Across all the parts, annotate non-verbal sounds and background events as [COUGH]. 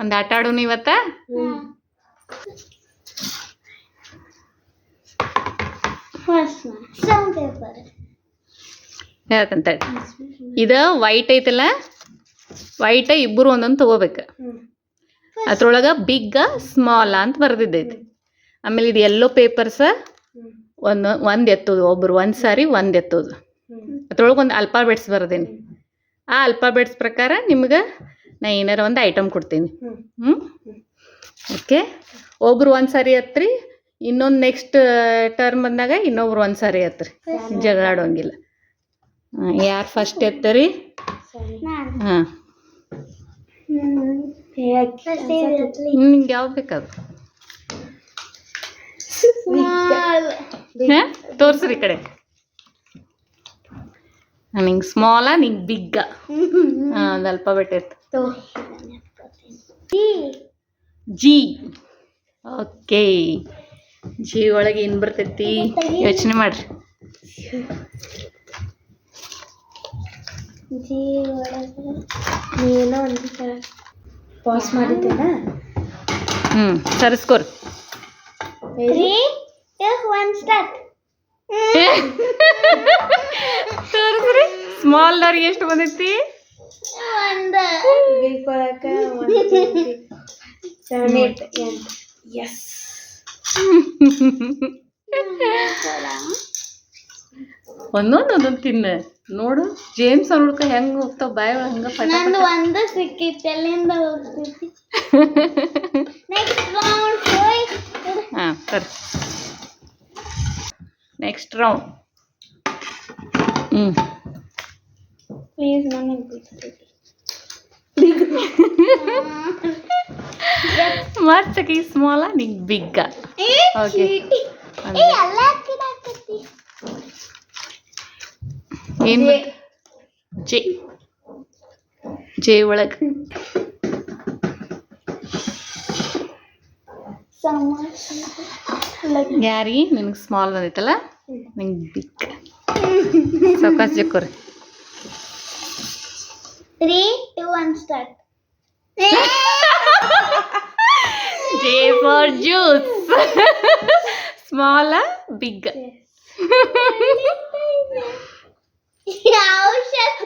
ಒಂದು ಆಟ ಆಡೋಣ ಇವತ್ತ? ಹೇಳ್ತಂತ ಇದು ವೈಟ್ ಐತಲ್ಲ? ವೈಟ್ ಇಬ್ಬರು ಒಂದೊಂದು ತಗೋಬೇಕು. ಅದ್ರೊಳಗೆ ಬಿಗ್ಗ ಸ್ಮಾಲ್ ಅಂತ ಬರ್ದಿದ್ದೈತಿ. ಆಮೇಲೆ ಇದು ಎಲ್ಲೋ ಪೇಪರ್ಸ್ ಒಂದು ಒಂದು ಎತ್ತೋದು. ಒಬ್ರು ಒಂದು ಸಾರಿ ಒಂದು ಎತ್ತೋದು. ಅದ್ರೊಳಗೆ ಒಂದು ಅಲ್ಫಾಬೆಟ್ಸ್ ಬರ್ದೀನಿ. ಆ ಅಲ್ಫಾಬೆಟ್ಸ್ ಪ್ರಕಾರ ನಿಮ್ಗೆ ನಾ ಏನಾರ ಒಂದು ಐಟಮ್ ಕೊಡ್ತೀನಿ. ಹ್ಞೂ ಓಕೆ ಒಬ್ರು ಒಂದು ಸಾರಿ ಹತ್ರಿ ಇನ್ನೊಂದು ನೆಕ್ಸ್ಟ್ ಟರ್ಮ್ ಬಂದಾಗ ಇನ್ನೊಬ್ರು ಒಂದು ಸಾರಿ ಹತ್ರಿ. ಜಗಳಾಡೋಂಗಿಲ್ಲ. ಯಾರು ಫಸ್ಟ್ ಎತ್ತರಿ? ಹಾಂ. ನಿಂಗೆ ಯಾವ ಬೇಕದು? ತೋರ್ಸ್ರಿ ಹಾಂ? ತೋರಿಸ್ರಿ ಈ ಕಡೆ. ನಿಂಗೆ ಸ್ಮಾಲ ನಿಂಗೆ ಬಿಗ್ಗ ಹಾಂ ಒಂದು ಅಲ್ಪ ಇತ್ತು ಜಿ ಓಕೆ ಜಿ ಒಳಗೆ ಏನು ಬರ್ತೈತಿ? ಯೋಚನೆ ಮಾಡ್ರಿ. ಜಿ ಒಳಗೆ ನೀನೋ ಒಂದು ಪಾಸ್ ಮಾಡಿದ್ದೇನ? ಹ್ಞೂ ಸರಿಸ್ಕೋರಿ. ಒನ್ [LAUGHS] ಸ್ಟಾರ್ಟ್ ಸ್ಮಾಲ್ ಸ್ಮಾಲ್ದವ್ರಿಗೆ ಎಷ್ಟು ಬಂದೈತಿ? ಒಂದು. ಬಿಗ್ ಒಳಕ ಸೆವೆನ್ ಏಟ್ ಎಂಟು. ಎಸ್ ಒಂದೊಂದು ಒಂದೊಂದು ತಿನ್ನ. ನೋಡು ಜೇಮ್ಸ್ ಹುಡ್ಕ ಹೆಂಗೆ ಹೋಗ್ತಾವ ಬಾಯ್ ಹಂಗ ನಂದು ಒಂದು ಸಿಕ್ಕಿತ್ತು ಎಲ್ಲಿಂದ ಹೋಗ್ತೈತಿ ಹಾಂ ಸರಿ. ನೆಕ್ಸ್ಟ್ ರೌಂಡ್ ಹ್ಞೂ ಪ್ಲೀಸ್ ನನಗೆ ಬಿಡ್ತೈತಿ ಮತ್ತೆ ಸ್ಮಾಲ ನಿಂಗೆ ಬಿಗ್ಗ ಓಕೆ ಏನು ಜೆ. ಜೆ? ಒಳಗೆ. ಯಾರಿ? ನಿನಗೆ ಸ್ಮಾಲ್ ಬಂದೈತಲ್ಲ ನಿಂಗೆ ಬಿಗ್ ಸಾವಕಾಶ ಜಕ್ಕೋರಿ. Three two one start J for juice small big ಔಷಧ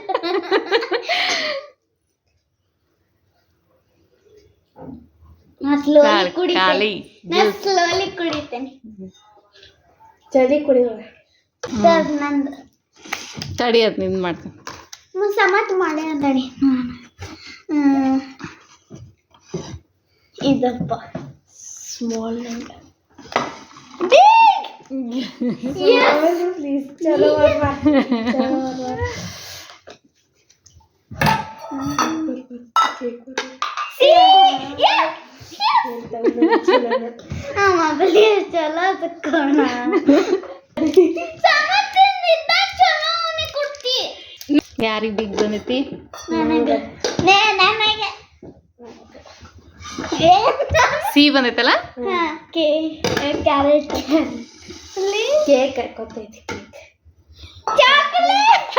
ನಾ ಸ್ಲೋಲಿ ಕುಡಿತೇನೆ ಖಾಲಿ ನಾ ಸ್ಲೋಲಿ ಕುಡಿತೇನೆ ಜಲ್ದಿ ಕುಡಿಯೋಣ ಸರ್ ನಂದು ತಡಿಯೋದು ನಿಂದು ಮಾಡ್ತೀನಿ ಸಮತ್ ಮಾಡಿ ಅಂದಡಿ ಇದಪ್ಪ ಸ್ಮಾಲ್ ಪ್ಲೀಸ್ ಚಲೋ ಅಲ್ವಾ ಚಲೋ ಅಲ್ವಾ ಮೊಬೈಲ್ ಚಲೋ ತಕ್ಕೋಣ ಸಮತ್ ಚಲೋ ಅವನಿಗೆ ಕೊಡ್ತಿ ಯಾರಿಗೆ ಬಿಗ್ ಬಂದೈತಿ ನನಗೆ ನೇ ನನಗೆ ಸಿ ಬಂದೈತಲ್ಲ? K carrot. ಕೇಕ್ ಗೊತ್ತೈತಿ ಕೇಕ್. ಚಾಕ್ಲೇಟ್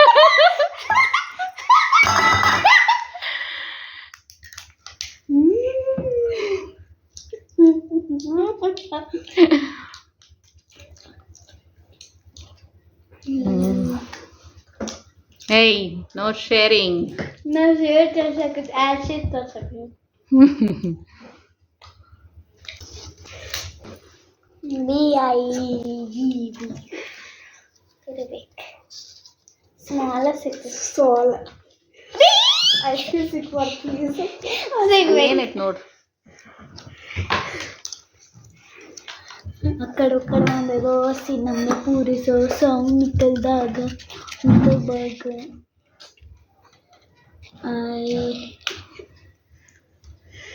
ಏಯ್ no sharing ನಾವು [LAUGHS] ಸೇರ್ ತರ್ಸಕ್ಕೆ acid ತರ್ಸಕ್ಕೆ B I G B ಇರಬೇಕು ಸ್ಮಾಲ ಸಿಕ್ತು ಸೋಲ ಐದು ಸಿಕ್ಬಾರ್ದು ಪ್ಲೀಸ್ ಸಿಗ್ಬೇಕು ಏನೈತೆ ನೋಡ್ರಿ ಆ ಕಡೆ ಈ ಕಡೆ ಒಂದು ರೋಸಿ ನಮ್ಮನೆ ಪೂರಿಸೋ ಸೌಂಡ್ ನಿಕ್ಕಲ್ದಾಗ ಒಂದು ಬಾಗ ಏ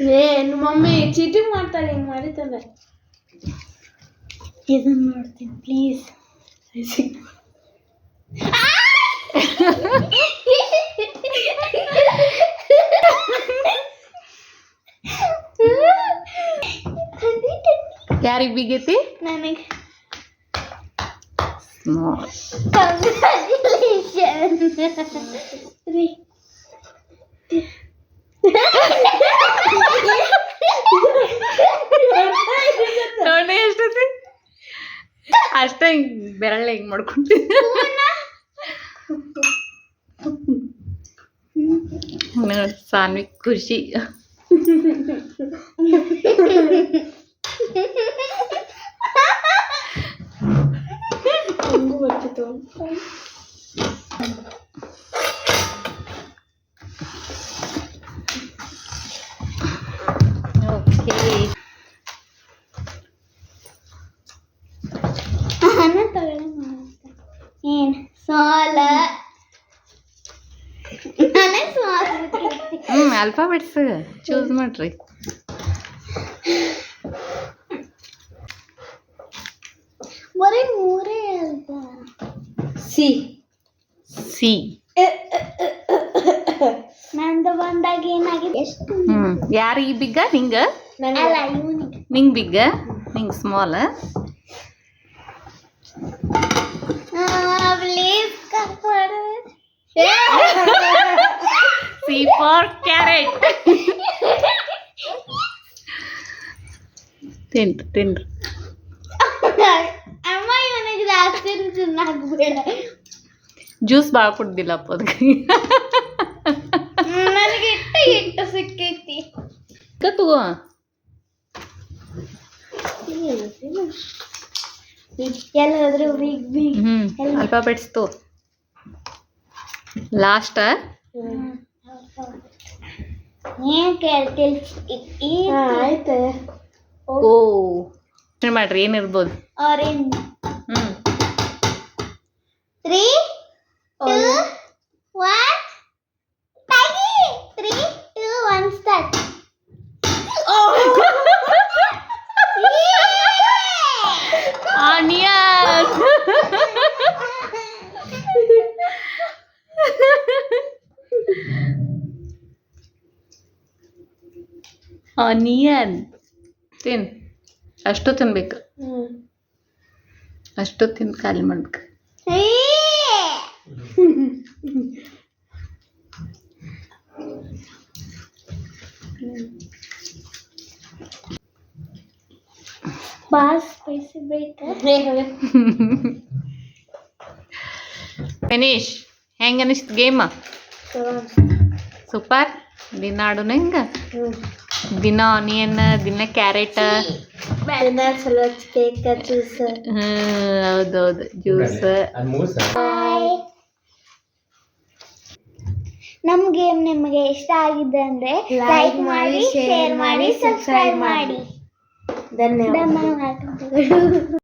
ನಿಮ್ಮ ಮಮ್ಮಿ ಚೀಟಿ ಮಾಡ್ತಾಳೆ ಹಿಂಗೆ ಮಾಡಿತಾನೆ ಇದನ್ನ ನೋಡ್ತೀನಿ ಪ್ಲೀಸ್ ಯಾರಿಗೆ ಬಿಗೈತಿ? ನನಗೆ. Congratulation Congratulations. ಹಿಂಗ್ ಬೆರಳ ಹಿಂಗ್ ಮಾಡ್ಕೊಂಡು ನೋಡ್ ಸಾನ್ವಿ ಖುಷಿ. ಹಂಗೂ ಬರ್ತಿತ್ತು ಆಲ್ಫಾಬೆಟ್ಸ್ ಚೂಸ್ ಮಾಡ್ರಿ. ಬರೀ ಮೂರೇ ಅಲ್ವಾ? ಸಿ. ಸಿ. ನಂದು ಬಂದಾಗ ಏನಾಗಿದೆ? ಎಷ್ಟು? ಹ್ಮ್. ಯಾರು ಈ ಬಿಗ್ಗ ನಿಂಗ? ಅಲ್ಲ ಇವನಿಗೆ. ನಿಂಗ್ ಬಿಗ್ಗ ನಿಂಗ್ small please [LAUGHS] ಕರ್ಕೊಡು C for carrot ತಿನ್ರಿ ತಿನ್ರಿ ಅಮ್ಮ ಇವನಿಗೆ ಜಾಸ್ತಿ ಚೆನ್ನಾಗ್ಬೇಡ ಜ್ಯೂಸ್ ಭಾಳ ಕುಡ್ದಿಲ್ಲಪ್ಪ ಅದಕ್ಕೆ ನನಗೆ ಇಟ್ಟು ಇಟ್ಟು ಸಿಕ್ಕೈತಿ ತಗೋ ಎಲ್ಲಾದ್ರೂ ಬಿಗ್ ಬಿಗ್ ಹ್ಮ್ ಆಲ್ಫಾಬೆಟ್ಸ್ ತೋ ಲಾಸ್ಟ್ ಏನ್ ಕೇಳ್ತಿಲ್ ಈ ಆಯ್ತು. ಓ. ಮಾಡ್ರಿ ಏನಿರ್ಬೋದು ಆರೆಂಜ್ ಆನಿಯನ್ ತಿನ್ ಅಷ್ಟು ತಿನ್ಬೇಕು ಹ್ಮ್ ಅಷ್ಟು ತಿಂದು ಖಾಲಿ ಮಾಡ್ಬೇಕು ಬಾಸ್ ಸ್ಪೈಸಿ ಬೇಕಾ ಫಿನಿಶ್ ಹೆಂಗ ಅನಿಸ್ತು ಗೇಮ್ ಸೂಪರ್ ದಿನ ಆಡೋಣ ಹಿಂಗ ಹ್ಮ್ ದಿನ ಆನಿಯನ್ ದಿನ ಕ್ಯಾರೆಟ್ ಕೇಕ್ ಜ್ಯೂಸ್ ಹೌದೌದು ಜ್ಯೂಸ್ ನಮ್ಮ ನಮ್ ಗೇಮ್ ನಿಮಗೆ ಇಷ್ಟ ಆಗಿದೆ ಅಂದ್ರೆ ಲೈಕ್ ಮಾಡಿ ಶೇರ್ ಮಾಡಿ ಸಬ್ಸ್ಕ್ರೈಬ್ ಮಾಡಿ. ಧನ್ಯವಾದ ಧನ್ಯವಾದಗಳು.